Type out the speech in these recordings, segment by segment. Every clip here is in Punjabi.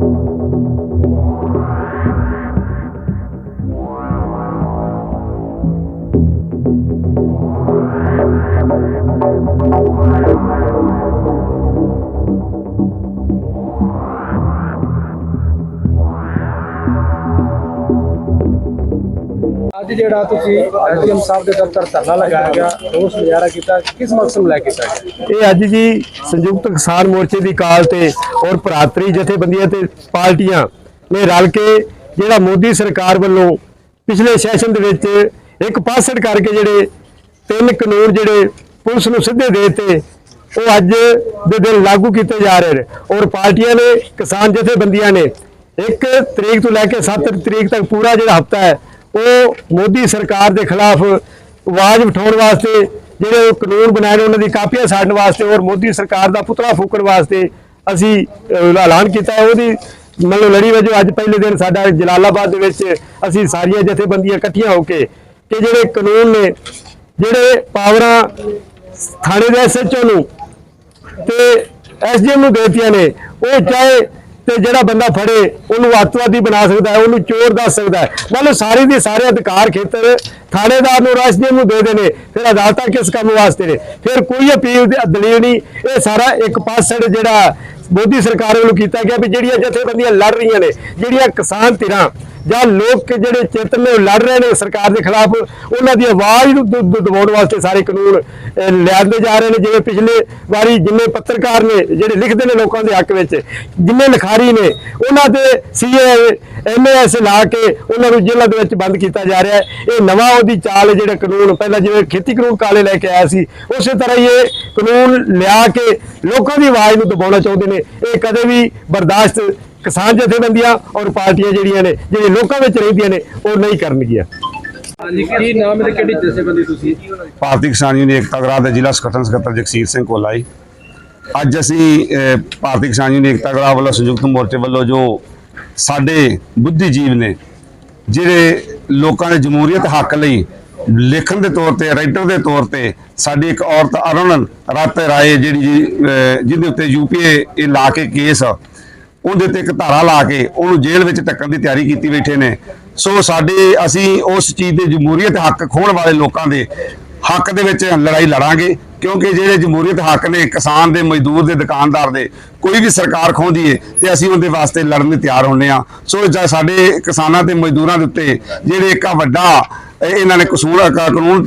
thank you. ਅੱਜ ਜਿਹੜਾ ਤੁਸੀਂ ਐਸਡੀਐਮ ਸਾਹਿਬ ਦੇ ਦਫ਼ਤਰ ਧਰਨਾ ਲਗਾਇਆ ਗਿਆ ਰੋਸ ਮੁਜ਼ਾਹਰਾ ਕੀਤਾ, ਕਿਸ ਮਕਸਦ ਨੂੰ ਲੈ ਕੇ ਕੀਤਾ ਇਹ ਅੱਜ ਜੀ ਸੰਯੁਕਤ ਕਿਸਾਨ ਮੋਰਚੇ ਦੀ ਕਾਲ ਤੇ ਔਰ ਭਰਾਤਰੀ ਜਥੇਬੰਦੀਆਂ ਤੇ ਪਾਰਟੀਆਂ ਨੇ ਰਲ ਕੇ ਜਿਹੜਾ ਮੋਦੀ ਸਰਕਾਰ ਵੱਲੋਂ ਪਿਛਲੇ ਸੈਸ਼ਨ ਦੇ ਵਿੱਚ ਇੱਕ ਪਾਸੜ ਕਰਕੇ ਜਿਹੜੇ ਤਿੰਨ ਕਾਨੂੰਨ ਜਿਹੜੇ ਪੁਲਿਸ ਨੂੰ ਸਿੱਧੇ ਦੇ ਦਿੱਤੇ, ਉਹ ਅੱਜ ਦੇ ਦਿਨ ਲਾਗੂ ਕੀਤੇ ਜਾ ਰਹੇ ਨੇ। ਔਰ ਪਾਰਟੀਆਂ ਨੇ ਕਿਸਾਨ ਜਥੇਬੰਦੀਆਂ ਨੇ ਇੱਕ ਤਰੀਕ ਤੋਂ ਲੈ ਕੇ 7 ਤਰੀਕ ਤੱਕ ਪੂਰਾ ਜਿਹੜਾ ਹਫਤਾ ਹੈ ਉਹ ਮੋਦੀ ਸਰਕਾਰ ਦੇ ਖਿਲਾਫ ਆਵਾਜ਼ ਉਠਾਉਣ ਵਾਸਤੇ ਜਿਹੜੇ ਉਹ ਕਾਨੂੰਨ ਬਣਾਏ ਨੇ ਉਹਨਾਂ ਦੀ ਕਾਪੀਆਂ ਸਾੜਨ ਵਾਸਤੇ ਔਰ ਮੋਦੀ ਸਰਕਾਰ ਦਾ ਪੁਤਲਾ ਫੂਕਣ ਵਾਸਤੇ ਅਸੀਂ ਅਹ, ਐਲਾਨ ਕੀਤਾ। ਉਹਦੀ ਮਤਲਬ ਲੜੀ ਵਜੋਂ ਅੱਜ ਪਹਿਲੇ ਦਿਨ ਸਾਡਾ ਜਲਾਲਾਬਾਦ ਦੇ ਵਿੱਚ ਅਸੀਂ ਸਾਰੀਆਂ ਜਥੇਬੰਦੀਆਂ ਇਕੱਠੀਆਂ ਹੋ ਕੇ ਕਿ ਜਿਹੜੇ ਕਾਨੂੰਨ ਨੇ ਜਿਹੜੇ ਪਾਵਰਾਂ ਥਾਣੇ ਦੇ ਐਸਐਚਓ ਨੂੰ ਤੇ ਐਸਡੀਐਮ ਨੂੰ ਦੇਤੀਆਂ ਨੇ ਉਹ ਚਾਹੇ ਤੇ ਜਿਹੜਾ ਬੰਦਾ ਫੜੇ, ਉਹਨੂੰ ਅੱਤਵਾਦੀ ਬਣਾ ਸਕਦਾ ਹੈ, ਉਹਨੂੰ ਚੋਰ ਦੱਸ ਸਕਦਾ ਹੈ। ਮਤਲਬ ਸਾਰੇ ਦੇ ਸਾਰੇ ਅਧਿਕਾਰ ਖੇਤਰ ਥਾਣੇਦਾਰ ਨੂੰ ਐਸਡੀਐਮ ਨੂੰ ਦੇ ਦੇਣੇ ਫਿਰ ਅਦਾਲਤਾਂ ਕਿਸ ਕੰਮ ਵਾਸਤੇ ਨੇ? ਫਿਰ ਕੋਈ ਅਪੀਲ ਦੀ ਦਲੀਲ ਨਹੀਂ, ਇਹ ਸਾਰਾ ਇੱਕ ਪਾਸੜ ਜਿਹੜਾ ਮੋਦੀ ਸਰਕਾਰ ਵੱਲੋਂ ਕੀਤਾ ਗਿਆ ਵੀ ਜਿਹੜੀਆਂ ਜਥੇਬੰਦੀਆਂ ਲੜ ਰਹੀਆਂ ਨੇ, ਜਿਹੜੀਆਂ ਕਿਸਾਨ ਧਿਰਾਂ ਜਾਂ ਲੋਕ ਜਿਹੜੇ ਚੇਤਨ ਨੇ ਉਹ ਲੜ ਰਹੇ ਨੇ ਸਰਕਾਰ ਦੇ ਖਿਲਾਫ ਉਹਨਾਂ ਦੀ ਆਵਾਜ਼ ਨੂੰ ਦਬਾਉਣ ਵਾਸਤੇ ਸਾਰੇ ਕਾਨੂੰਨ ਅਹ, ਲਿਆਂਦੇ ਜਾ ਰਹੇ ਨੇ ਜਿਵੇਂ ਪਿਛਲੇ ਵਾਰੀ ਜਿੰਨੇ ਪੱਤਰਕਾਰ ਨੇ ਜਿਹੜੇ ਲਿਖਦੇ ਨੇ ਲੋਕਾਂ ਦੇ ਹੱਕ ਵਿੱਚ ਜਿੰਨੇ ਲਿਖਾਰੀ ਨੇ ਉਹਨਾਂ ਦੇ ਸੀਏ ਐਮਐਸ ਲਾ ਕੇ ਉਹਨਾਂ ਨੂੰ ਜੇਲ੍ਹਾਂ ਦੇ ਵਿੱਚ ਬੰਦ ਕੀਤਾ ਜਾ ਰਿਹਾ ਹੈ। ਇਹ ਨਵਾਂ ਉਹਦੀ ਚਾਲ ਜਿਹੜਾ ਕਾਨੂੰਨ ਪਹਿਲਾਂ ਜਿਵੇਂ ਖੇਤੀ ਕਾਨੂੰਨ ਕਾਲੇ ਲੈ ਕੇ ਆਇਆ ਸੀ ਉਸੇ ਤਰ੍ਹਾਂ ਹੀ ਇਹ ਕਾਨੂੰਨ ਲਿਆ ਕੇ ਲੋਕਾਂ ਦੀ ਆਵਾਜ਼ ਨੂੰ ਦਬਾਉਣਾ ਚਾਹੁੰਦੇ ਨੇ। ਇਹ ਕਦੇ ਵੀ ਬਰਦਾਸ਼ਤ ਕਿਸਾਨ ਜਥੇਬੰਦੀਆਂ ਔਰ ਪਾਰਟੀਆਂ ਜਿਹੜੀਆਂ ਨੇ ਜਿਹੜੇ ਲੋਕਾਂ ਵਿੱਚ ਰਹਿੰਦੀਆਂ ਨੇ ਉਹ ਨਹੀਂ ਕਰਨਗੀਆਂ। ਹਾਂਜੀ ਕੀ ਨਾਮ ਹੈ ਕਿਹੜੀ ਜਥੇਬੰਦੀ ਤੁਸੀਂ? ਭਾਰਤੀ ਕਿਸਾਨ ਯੂਨੀਅਨ ਏਕਤਾ ਗਰਾਹ ਦੇ ਜ਼ਿਲ੍ਹਾ ਸੰਗਠਨ ਸਕੱਤਰ ਜਗਸੀਰ ਸਿੰਘ ਕੋਲਾਈ ਅੱਜ ਅਸੀਂ ਭਾਰਤੀ ਕਿਸਾਨ ਯੂਨੀਅਨ ਏਕਤਾ ਗਰਾਹ ਵੱਲੋਂ ਸੰਯੁਕਤ ਮੋਰਚੇ ਵੱਲੋਂ ਜੋ ਸਾਡੇ ਬੁੱਧੀਜੀਵ ਨੇ ਜਿਹੜੇ ਲੋਕਾਂ ਦੇ ਜਮਹੂਰੀਅਤ ਹੱਕ ਲਈ ਲਿਖਣ ਦੇ ਤੌਰ ਤੇ ਰਾਈਟਰ ਦੇ ਤੌਰ ਤੇ ਸਾਡੀ ਇੱਕ ਔਰਤ ਅਰੁਣ ਰਤ ਰਾਏ ਜਿਹੜੀ ਜਿਹਦੇ ਉੱਤੇ ਯੂਪੀਏ ਇਹ ਲਾ ਕੇ ਕੇਸ ਉਹਦੇ ਤੇ ਇੱਕ ਧਾਰਾ ਲਾ ਕੇ ਉਹਨੂੰ ਜੇਲ੍ਹ ਵਿੱਚ ਟੱਕਣ ਦੀ ਤਿਆਰੀ ਕੀਤੀ ਬੈਠੇ ਨੇ। ਸੋ ਸਾਡੇ, ਅਸੀਂ ਉਸ ਚੀਜ਼ ਦੇ ਜਮਹੂਰੀਅਤ ਹੱਕ ਖੋਣ ਵਾਲੇ ਲੋਕਾਂ ਦੇ ਹੱਕ ਦੇ ਵਿੱਚ ਲੜਾਈ ਲੜਾਂਗੇ, ਕਿਉਂਕਿ ਜਿਹੜੇ ਜਮਹੂਰੀਅਤ ਹੱਕ ਨੇ ਕਿਸਾਨ ਦੇ, ਮਜ਼ਦੂਰ ਦੇ, ਦੁਕਾਨਦਾਰ ਦੇ, ਕੋਈ ਵੀ ਸਰਕਾਰ ਖੋਹਦੀ ਏ ਤੇ ਅਸੀਂ ਉਹਦੇ ਵਾਸਤੇ ਲੜਨ ਲਈ ਤਿਆਰ ਹੁੰਨੇ ਆ ਸੋ ਜਾਂ ਸਾਡੇ ਕਿਸਾਨਾਂ ਤੇ ਮਜ਼ਦੂਰਾਂ ਦੇ ਉੱਤੇ ਜਿਹੜੇ ਇੱਕ ਵੱਡਾ ਇਹਨਾਂ ਨੇ ਕਸੂਰ ਕਾਨੂੰਨ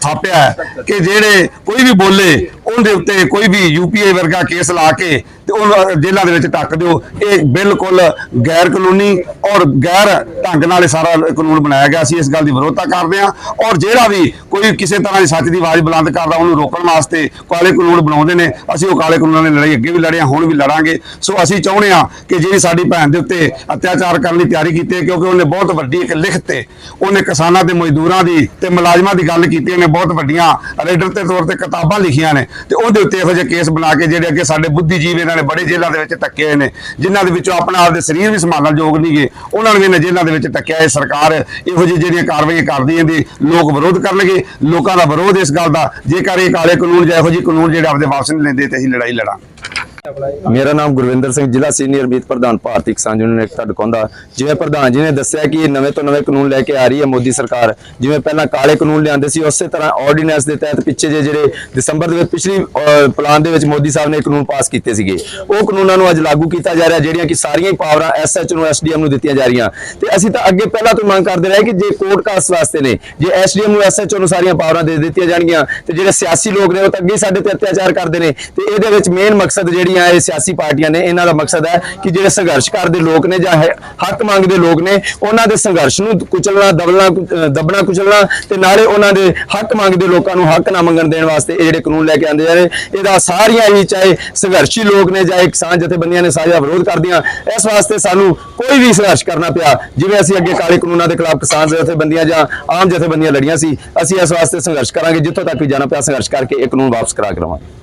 ਥਾਪਿਆ ਕਿ ਜਿਹੜੇ ਕੋਈ ਵੀ ਬੋਲੇ, ਉਹਦੇ ਉੱਤੇ ਕੋਈ ਵੀ ਯੂਪੀਏ ਵਰਗਾ ਕੇਸ ਲਾ ਕੇ ਤੇ ਉਹਨੂੰ ਜੇਲ੍ਹਾਂ ਦੇ ਵਿੱਚ ਟੱਕ ਦਿਓ। ਇਹ ਬਿਲਕੁਲ ਗੈਰ ਕਾਨੂੰਨੀ ਔਰ ਗੈਰ ਢੰਗ ਨਾਲ ਇਹ ਸਾਰਾ ਕਾਨੂੰਨ ਬਣਾਇਆ ਗਿਆ ਅਸੀਂ ਇਸ ਗੱਲ ਦੀ ਵਿਰੋਧਤਾ ਕਰਦੇ ਹਾਂ। ਔਰ ਜਿਹੜਾ ਵੀ ਕੋਈ ਕਿਸੇ ਤਰ੍ਹਾਂ ਦੀ ਸੱਚ ਦੀ ਆਵਾਜ਼ ਬੁਲੰਦ ਕਰਦਾ, ਉਹਨੂੰ ਰੋਕਣ ਵਾਸਤੇ ਕਾਲੇ ਕਾਨੂੰਨ ਬਣਾਉਂਦੇ ਨੇ। ਅਸੀਂ ਉਹ ਕਾਲੇ ਕਾਨੂੰਨਾਂ ਦੀ ਲੜਾਈ ਅੱਗੇ ਵੀ ਲੜਿਆ ਹੁਣ ਵੀ ਲੜਾਂਗੇ। ਸੋ ਅਸੀਂ ਚਾਹੁੰਦੇ ਹਾਂ ਕਿ ਜਿਹੜੀ ਸਾਡੀ ਭੈਣ ਦੇ ਉੱਤੇ ਅਤਿਆਚਾਰ ਕਰਨ ਦੀ ਤਿਆਰੀ ਕੀਤੀ ਹੈ, ਕਿਉਂਕਿ ਉਹਨੇ ਬਹੁਤ ਵੱਡੀ ਇੱਕ ਲਿਖਤ ਤੇ ਉਹਨੇ ਕਿਸਾਨਾਂ ਤੇ ਮਜ਼ਦੂਰਾਂ ਦੀ ਤੇ ਮੁਲਾਜ਼ਮਾਂ ਦੀ ਗੱਲ ਕੀਤੀ ਨੇ ਬਹੁਤ ਵੱਡੀਆਂ ਰੇਡਰ ਤੇ ਤੌਰ ਤੇ ਕਿਤਾਬਾਂ ਲਿਖੀਆਂ ਨੇ। ਤੇ ਉਹਦੇ ਉੱਤੇ ਇਹੋ ਜਿਹੇ ਕੇਸ ਬਣਾ ਕੇ ਜਿਹੜੇ ਅੱਗੇ ਸਾਡੇ ਬੁੱਧੀਜੀਵ ਇਹਨਾਂ ਨੇ ਬੜੇ ਜੇਲ੍ਹਾਂ ਦੇ ਵਿੱਚ ਧੱਕੇ ਹੋਏ ਨੇ, ਜਿਨ੍ਹਾਂ ਦੇ ਵਿੱਚੋਂ ਆਪਣਾ ਆਪਦੇ ਸਰੀਰ ਵੀ ਸੰਭਾਲਣ ਯੋਗ ਨਹੀਂਗੇ ਉਹਨਾਂ ਨੂੰ ਵੀ ਇਹਨਾਂ ਜੇਲ੍ਹਾਂ ਦੇ ਵਿੱਚ ਧੱਕਿਆ ਹੈ ਸਰਕਾਰ ਇਹੋ ਜਿਹੀ ਜਿਹੜੀਆਂ ਕਾਰਵਾਈਆਂ ਕਰਦੀ ਹੈ ਇਹਦੀ ਲੋਕ ਵਿਰੋਧ ਕਰਨਗੇ, ਲੋਕਾਂ ਦਾ ਵਿਰੋਧ ਇਸ ਗੱਲ ਦਾ, ਜੇਕਰ ਇਹ ਕਾਲੇ ਕਾਨੂੰਨ ਜਾਂ ਇਹੋ ਜਿਹੇ ਕਾਨੂੰਨ ਜਿਹੜੇ ਆਪਦੇ ਵਾਪਸ ਨਹੀਂ ਲੈਂਦੇ ਤੇ ਅਸੀਂ ਲੜਾਈ ਲੜਾਂਗੇ। ਮੇਰਾ ਨਾਮ ਗੁਰਵਿੰਦਰ ਸਿੰਘ, ਜ਼ਿਲ੍ਹਾ ਸੀਨੀਅਰ ਮੀਤ ਪ੍ਰਧਾਨ ਭਾਰਤੀ ਕਿਸਾਨ ਯੂਨੀਅਨ ਏਕਤਾ ਡਕੌਂਦਾ। ਜਿਵੇਂ ਪ੍ਰਧਾਨ ਜੀ ਨੇ ਦੱਸਿਆ ਕਿ ਨਵੇਂ ਤੋਂ ਨਵੇਂ ਕਾਨੂੰਨ ਲੈ ਕੇ ਆ ਰਹੀ ਹੈ ਮੋਦੀ ਸਰਕਾਰ। ਜਿਵੇਂ ਪਹਿਲਾਂ ਕਾਲੇ ਕਾਨੂੰਨ ਲਿਆਂਦੇ ਸੀ, ਉਸੇ ਤਰ੍ਹਾਂ ਆਰਡੀਨੈਂਸ ਦੇ ਤਹਿਤ ਪਿੱਛੇ ਜੇ ਜਿਹੜੇ ਦਸੰਬਰ ਦੇ ਵਿੱਚ ਪਿਛਲੀ ਪਲਾਨ ਦੇ ਵਿੱਚ ਮੋਦੀ ਸਾਹਿਬ ਨੇ ਕਾਨੂੰਨ ਪਾਸ ਕੀਤੇ ਸੀਗੇ। ਉਹ ਕਾਨੂੰਨਾਂ ਨੂੰ ਅੱਜ ਲਾਗੂ ਕੀਤਾ ਜਾ ਰਿਹਾ, ਜਿਹੜੀਆਂ ਕਿ ਸਾਰੀਆਂ ਹੀ ਪਾਵਰਾਂ ਐਸਐਚ ਨੂੰ ਐਸਡੀਐਮ ਨੂੰ ਦਿੱਤੀਆਂ ਜਾ ਰਹੀਆਂ। ਤੇ ਅਸੀਂ ਤਾਂ ਅੱਗੇ ਪਹਿਲਾਂ ਤੋਂ ਮੰਗ ਕਰਦੇ ਰਹੇ ਕਿ ਜੇ ਕੋਰਟ ਕਾਸ ਵਾਸਤੇ ਨੇ, ਜੇ ਐਸਡੀਐਮ ਨੂੰ ਐਸਐਚਓ ਨੂੰ ਸਾਰੀਆਂ ਪਾਵਰਾਂ ਦੇ ਦਿੱਤੀਆਂ ਜਾਣਗੀਆਂ, ਤੇ ਜਿਹੜੇ ਸਿਆਸੀ ਲੋਕ ਨੇ ਉਹ ਤਾਂ ਅੱਗੇ ਹੀ ਸਾਡੇ ਤੇ ਅਤਿਆਚਾਰ ਕਰਦੇ ਨੇ। ਤੇ ਇਹਦੇ ਵਿੱਚ ਮੇਨ ਮਕਸਦ ਜਿਹੜੀਆਂ ਜਿਹੜੀਆਂ ਇਹ ਸਿਆਸੀ ਪਾਰਟੀਆਂ ਨੇ, ਇਹਨਾਂ ਦਾ ਮਕਸਦ ਹੈ ਕਿ ਜਿਹੜੇ ਸੰਘਰਸ਼ ਕਰਦੇ ਲੋਕ ਨੇ ਜਾਂ ਹੱਕ ਮੰਗਦੇ ਲੋਕ ਨੇ, ਉਹਨਾਂ ਦੇ ਸੰਘਰਸ਼ ਨੂੰ ਕੁਚਲਣਾ, ਦਬਲਣਾ ਦਬਣਾ, ਕੁਚਲਣਾ ਤੇ ਨਾਲੇ ਉਹਨਾਂ ਦੇ ਹੱਕ ਮੰਗਦੇ ਲੋਕਾਂ ਨੂੰ ਹੱਕ ਨਾ ਮੰਗਣ ਦੇਣ ਵਾਸਤੇ ਇਹ ਜਿਹੜੇ ਕਾਨੂੰਨ ਲੈ ਕੇ ਆਂਦੇ ਜਾ ਰਹੇ। ਇਹਦਾ ਸਾਰੀਆਂ ਹੀ ਚਾਹੇ ਸੰਘਰਸ਼ੀ ਲੋਕ ਨੇ ਜਾਂ ਕਿਸਾਨ ਜਥੇਬੰਦੀਆਂ ਨੇ ਸਾਂਝਾ ਵਿਰੋਧ ਕਰਦੀਆਂ। ਇਸ ਵਾਸਤੇ ਸਾਨੂੰ ਕੋਈ ਵੀ ਸੰਘਰਸ਼ ਕਰਨਾ ਪਿਆ, ਜਿਵੇਂ ਅਸੀਂ ਅੱਗੇ ਕਾਲੇ ਕਾਨੂੰਨਾਂ ਦੇ ਖਿਲਾਫ ਕਿਸਾਨ ਜਥੇਬੰਦੀਆਂ ਜਾਂ ਆਮ ਜਥੇਬੰਦੀਆਂ ਲੜੀਆਂ ਸੀ, ਅਸੀਂ ਇਸ ਵਾਸਤੇ ਸੰਘਰਸ਼ ਕਰਾਂਗੇ, ਜਿੱਥੋਂ ਤੱਕ ਵੀ ਜਾਣਾ ਪਿਆ ਸੰਘਰਸ਼ ਕਰਕੇ ਇਹ ਕਾਨੂੰਨ ਵਾਪਸ ਕਰਾ ਕੇ ਲਵਾਂਗੇ